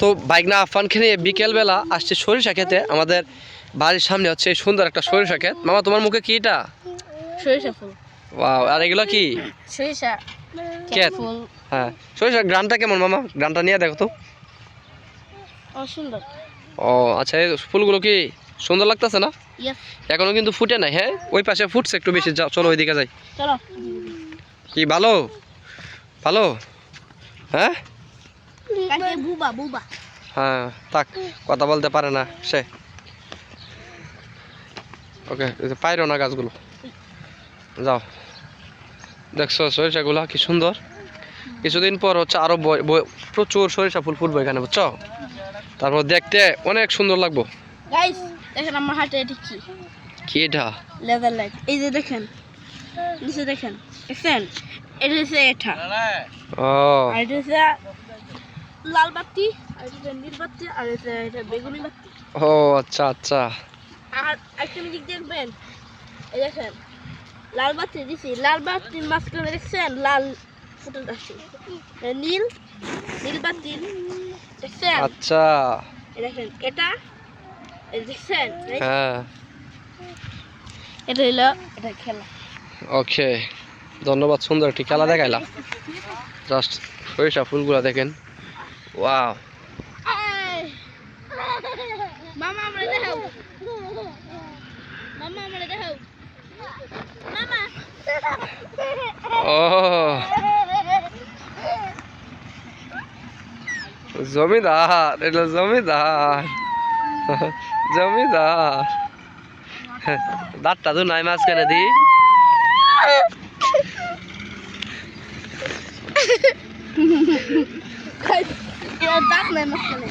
তো বাইক না আফান খেয়ে বিকেলবেলা আসছে সরিষা খেতে। আমাদের বাড়ির সামনে হচ্ছে সুন্দর একটা সরিষা ক্ষেত। মামা তোমার মুখে কি এটা? সরিষা ফুল। ওয়াও আর এগুলো কি? সরিষা ক্ষেত। হ্যাঁ সরিষা গ্রামটা কেমন মামা? গ্রামটা নিয়ে দেখো তো। ও সুন্দর ও আচ্ছা এই ফুলগুলো কি সুন্দর লাগতেছে না? এখনও কিন্তু ফুটে নাই হ্যাঁ? ওই পাশে ফুটছে একটু বেশি। যাও চলো ওইদিকে যাই। চলো। কি ভালো? ভালো? হ্যাঁ? বুবা বুবা। হ্যাঁ থাক কথা বলতে পারে না সে। ওকে পাইরো না গাছগুলো। যাও। দেখছ সরিষাগুলো কি সুন্দর? কিছুদিন পর হচ্ছে আরও বয়- বয়- প্রচুর সরিষা ফুল ফুটবো এখানে বুঝছ? তারপর দেখতে অনেক সুন্দর লাগবো। দেখেন আমার হাতে এটা কি? কি এটা? লেদার লাইট এই যে দেখেন নিচে দেখেন। দেখছেন? এটা হচ্ছে এটা। ও। আর এটা হচ্ছে লাল বাতি আর এটা নীল বাতি আর এটা এটা বেগুনি বাতি। ও আচ্ছা আচ্ছা। আর একটা মিনিট দেখবেন? এই দেখেন লাল বাতি দিছি লাল বাতির মাঝখানে দেখছেন? লাল ফুটে আছে। নীল নীল বাতি দেখছেন? আচ্ছা। এই দেখেন এটা এই দেখছেন? হ্যাঁ। এটা হইল এটা খেলা। ওকে ধন্যবাদ সুন্দর একটি খেলা দেখাইলা জাস্ট সরিষা ফুলগুলো দেখেন। ওয়াও মামা আমরা দেখাও মামা আমরা দেখাও মামা ও জমিদার এটা জমিদার জমিদার দাঁতটা তো নাই মাঝখানে দি এটা দাঁত নাই মাঝখানে